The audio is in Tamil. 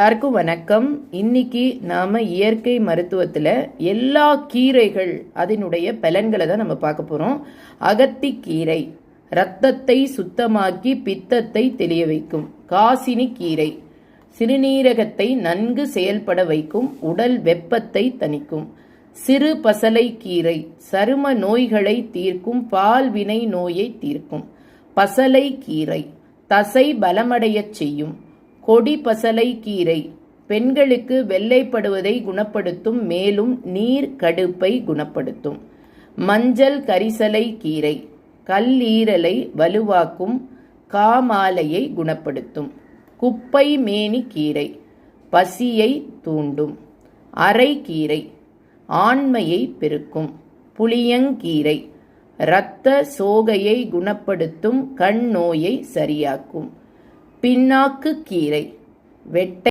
எல்லாருக்கும் வணக்கம். இன்னைக்கு நாம இயற்கை மருத்துவத்துல எல்லா கீரைகள் அதனுடைய பலன்களை தான் நம்ம பார்க்க போறோம். அகத்தி கீரை ரத்தத்தை சுத்தமாக்கி பித்தத்தை தெளிய வைக்கும். காசினி கீரை சிறுநீரகத்தை நன்கு செயல்பட வைக்கும். உடல் வெப்பத்தை தணிக்கும். சிறு பசலை கீரை சரும நோய்களை தீர்க்கும். பால்வினை நோயை தீர்க்கும். பசலை கீரை தசை பலமடையச் செய்யும். கொடி பசலை கீரை. பெண்களுக்கு வெள்ளைப்படுவதை குணப்படுத்தும் மேலும் நீர் கடுப்பை குணப்படுத்தும். மஞ்சள் கரிசலை கீரை. கல்லீரலை வலுவாக்கும் காமாலையை குணப்படுத்தும். குப்பை மேனி கீரை. பசியை தூண்டும். அரைக்கீரை ஆண்மையை பெருக்கும். புளியங்கீரை இரத்த சோகையை குணப்படுத்தும் கண் நோயை சரியாக்கும். பின்னாக்கு கீரை வெட்டை